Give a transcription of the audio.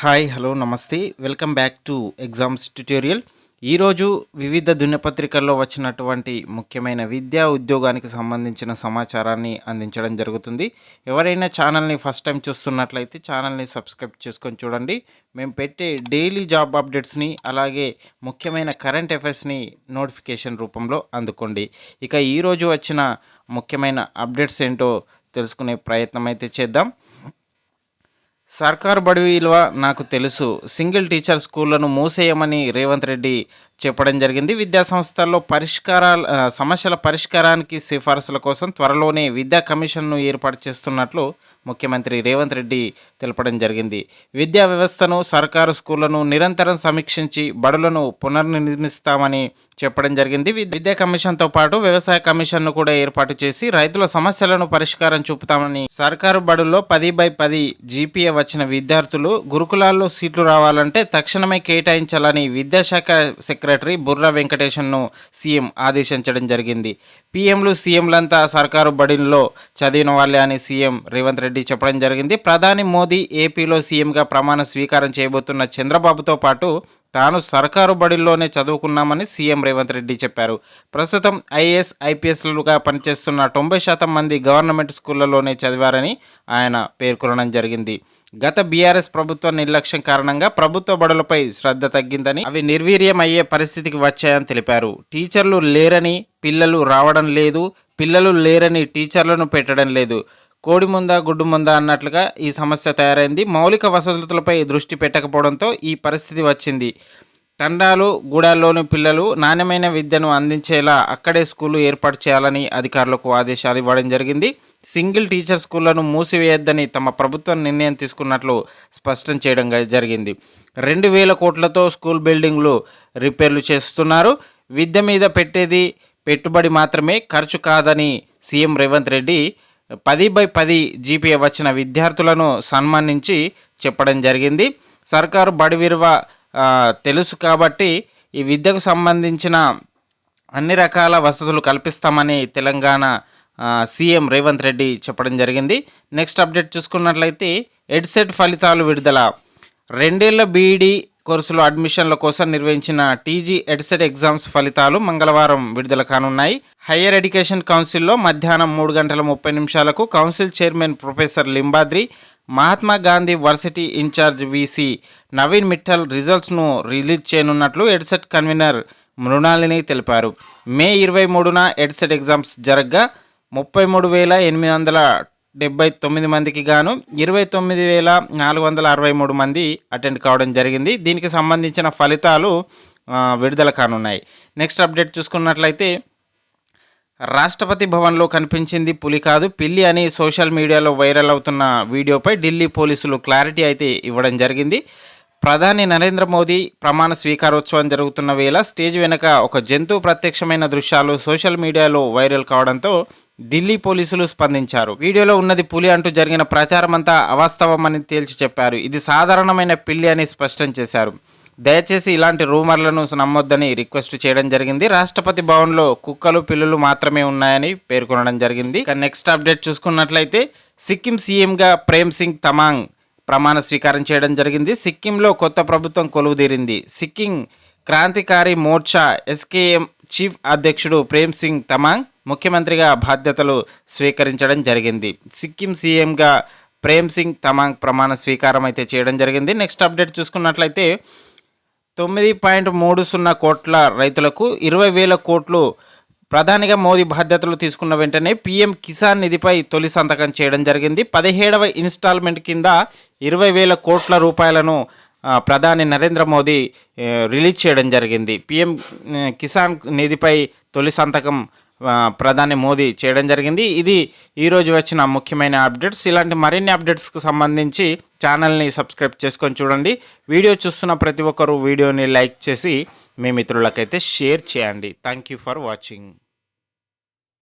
Hi hello నమస్తే. Welcome back to exams tutorial. ఈరోజు వివిధ దినపత్రికల్లో వచ్చినటువంటి ముఖ్యమైన విద్యా ఉద్యోగానికి సంబంధించిన సమాచారాన్ని అందించడం జరుగుతుంది. ఎవరైనా ఛానల్ని ఫస్ట్ టైం చూస్తున్నట్లయితే ఛానల్ని సబ్స్క్రైబ్ చేసుకొని చూడండి. మేము పెట్టే డైలీ జాబ్ అప్డేట్స్ని అలాగే ముఖ్యమైన కరెంట్ అఫైర్స్ని నోటిఫికేషన్ రూపంలో అందుకోండి. ఇక ఈరోజు వచ్చిన ముఖ్యమైన అప్డేట్స్ ఏంటో తెలుసుకునే ప్రయత్నం అయితే చేద్దాం. సర్కారు బడి విలువ నాకు తెలుసు. సింగిల్ టీచర్ స్కూళ్ళను మూసేయమని రేవంత్ రెడ్డి చెప్పడం జరిగింది. విద్యా సంస్థల్లో పరిష్కారాల సమస్యల పరిష్కారానికి సిఫార్సుల కోసం త్వరలోనే విద్యా కమిషన్ను ఏర్పాటు చేస్తున్నట్లు ముఖ్యమంత్రి రేవంత్ రెడ్డి తెలపడం జరిగింది. విద్యా వ్యవస్థను సర్కారు స్కూళ్ళను నిరంతరం సమీక్షించి బడులను పునర్నిర్మిస్తామని చెప్పడం జరిగింది. విద్యా కమిషన్తో పాటు వ్యవసాయ కమిషన్ను కూడా ఏర్పాటు చేసి రైతుల సమస్యలను పరిష్కారం చూపుతామని సర్కారు బడుల్లో పది బై పది జీపీఏ వచ్చిన విద్యార్థులు గురుకులాల్లో సీట్లు రావాలంటే తక్షణమే కేటాయించాలని విద్యాశాఖ సెక్రటరీ బుర్రా వెంకటేశన్ను సీఎం ఆదేశించడం జరిగింది. పీఎంలు సీఎంలంతా సర్కారు బడిల్లో చదివిన వాళ్ళే అని సీఎం రేవంత్ రెడ్డి రెడ్డి చెప్పడం జరిగింది. ప్రధాని మోదీ ఏపీలో సీఎంగా ప్రమాణ స్వీకారం చేయబోతున్న చంద్రబాబుతో పాటు తాను సర్కారు బడిల్లోనే చదువుకున్నామని సీఎం రేవంత్ రెడ్డి చెప్పారు. ప్రస్తుతం ఐఏఎస్ ఐపీఎస్లుగా పనిచేస్తున్న తొంభై శాతం మంది గవర్నమెంట్ స్కూళ్ళలోనే చదివారని ఆయన పేర్కొనడం జరిగింది. గత బీఆర్ఎస్ ప్రభుత్వ నిర్లక్ష్యం కారణంగా ప్రభుత్వ బడులపై శ్రద్ధ తగ్గిందని అవి నిర్వీర్యం అయ్యే పరిస్థితికి వచ్చాయని తెలిపారు. టీచర్లు లేరని పిల్లలు రావడం లేదు పిల్లలు లేరని టీచర్లను పెట్టడం లేదు. కోడి ముందా గుడ్డు ముందా అన్నట్లుగా ఈ సమస్య తయారైంది. మౌలిక వసతులపై దృష్టి పెట్టకపోవడంతో ఈ పరిస్థితి వచ్చింది. తండాలు గూడాల్లోని పిల్లలు నాణ్యమైన విద్యను అందించేలా అక్కడే స్కూలు ఏర్పాటు చేయాలని అధికారులకు ఆదేశాలు ఇవ్వడం జరిగింది. సింగిల్ టీచర్ స్కూళ్ళను మూసివేయొద్దని తమ ప్రభుత్వం నిర్ణయం తీసుకున్నట్లు స్పష్టం చేయడం జరిగింది. రెండు వేల కోట్లతో స్కూల్ బిల్డింగ్లు రిపేర్లు చేస్తున్నారు. విద్య మీద పెట్టేది పెట్టుబడి మాత్రమే ఖర్చు కాదని సీఎం రేవంత్ రెడ్డి పది బై పది జీపీఏ వచ్చిన విద్యార్థులను సన్మానించి చెప్పడం జరిగింది. సర్కారు బడి విలువ తెలుసు కాబట్టి ఈ విద్యకు సంబంధించిన అన్ని రకాల వసతులు కల్పిస్తామని తెలంగాణ సీఎం రేవంత్ రెడ్డి చెప్పడం జరిగింది. నెక్స్ట్ అప్డేట్ చూసుకున్నట్లయితే ఎడ్సెట్ ఫలితాలు విడుదల. రెండేళ్ళ బీఈడి కోర్సులో అడ్మిషన్ల కోసం నిర్వహించిన టీజీ ఎడ్సెట్ ఎగ్జామ్స్ ఫలితాలు మంగళవారం విడుదల కానున్నాయి. హయ్యర్ ఎడ్యుకేషన్ కౌన్సిల్లో మధ్యాహ్నం మూడు గంటల ముప్పై నిమిషాలకు council chairman professor Limbadri Mahatma Gandhi varsity incharge VC Naveen Mittal రిజల్ట్స్ను release చేయనున్నట్లు ఎడ్సెట్ కన్వీనర్ మృణాలిని తెలిపారు. మే ఇరవై మూడున ఎడ్సెట్ ఎగ్జామ్స్ జరగ్గా ముప్పై మూడు వేల ఎనిమిది వందల డెబ్బై తొమ్మిది మందికి గాను ఇరవై తొమ్మిది వేల నాలుగు వందల అరవై మూడు మంది అటెండ్ కావడం జరిగింది. దీనికి సంబంధించిన ఫలితాలు విడుదల కానున్నాయి. నెక్స్ట్ అప్డేట్ చూసుకున్నట్లయితే రాష్ట్రపతి భవన్లో కనిపించింది పులి కాదు. పిల్లి అని సోషల్ మీడియాలో వైరల్ అవుతున్న వీడియోపై ఢిల్లీ పోలీసులు క్లారిటీ అయితే ఇవ్వడం జరిగింది. ప్రధాని నరేంద్ర మోదీ ప్రమాణ స్వీకారోత్సవం జరుగుతున్న వేళ స్టేజ్ వెనుక ఒక జంతువు ప్రత్యక్షమైన దృశ్యాలు సోషల్ మీడియాలో వైరల్ కావడంతో ఢిల్లీ పోలీసులు స్పందించారు. వీడియోలో ఉన్నది పులి అంటూ జరిగిన ప్రచారమంతా అవాస్తవమని తేల్చి చెప్పారు. ఇది సాధారణమైన పిల్లి అని స్పష్టం చేశారు. దయచేసి ఇలాంటి రూమర్లను నమ్మొద్దని రిక్వెస్ట్ చేయడం జరిగింది. రాష్ట్రపతి భవన్లో కుక్కలు పిల్లులు మాత్రమే ఉన్నాయని పేర్కొనడం జరిగింది. ఇక నెక్స్ట్ అప్డేట్ చూసుకున్నట్లయితే సిక్కిం సీఎంగా ప్రేమ్ సింగ్ తమాంగ్ ప్రమాణ స్వీకారం చేయడం జరిగింది. సిక్కింలో కొత్త ప్రభుత్వం కొలువుదీరింది. సిక్కిం క్రాంతికారి మోర్చా ఎస్కేఎం చీఫ్ అధ్యక్షుడు ప్రేమ్ సింగ్ తమాంగ్ ముఖ్యమంత్రిగా బాధ్యతలు స్వీకరించడం జరిగింది. సిక్కిం సీఎంగా ప్రేమ్ సింగ్ తమాంగ్ ప్రమాణ స్వీకారం అయితే చేయడం జరిగింది. నెక్స్ట్ అప్డేట్ చూసుకున్నట్లయితే తొమ్మిది పాయింట్ మూడు సున్నా కోట్ల రైతులకు ఇరవై వేల కోట్లు ప్రధానిగా మోదీ బాధ్యతలు తీసుకున్న వెంటనే పీఎం కిసాన్ నిధిపై తొలి సంతకం చేయడం జరిగింది. పదిహేడవ ఇన్స్టాల్మెంట్ కింద ఇరవై వేల కోట్ల రూపాయలను ప్రధాని నరేంద్ర మోదీ రిలీజ్ చేయడం జరిగింది. పీఎం కిసాన్ నిధిపై తొలి సంతకం ప్రధాని మోదీ చేయడం జరిగింది. ఇది ఈరోజు వచ్చిన ముఖ్యమైన అప్డేట్స్. ఇలాంటి మరిన్ని అప్డేట్స్కు సంబంధించి ఛానల్ని సబ్స్క్రైబ్ చేసుకొని చూడండి. వీడియో చూస్తున్న ప్రతి ఒక్కరూ వీడియోని లైక్ చేసి మీ మిత్రులకైతే షేర్ చేయండి. Thank you for watching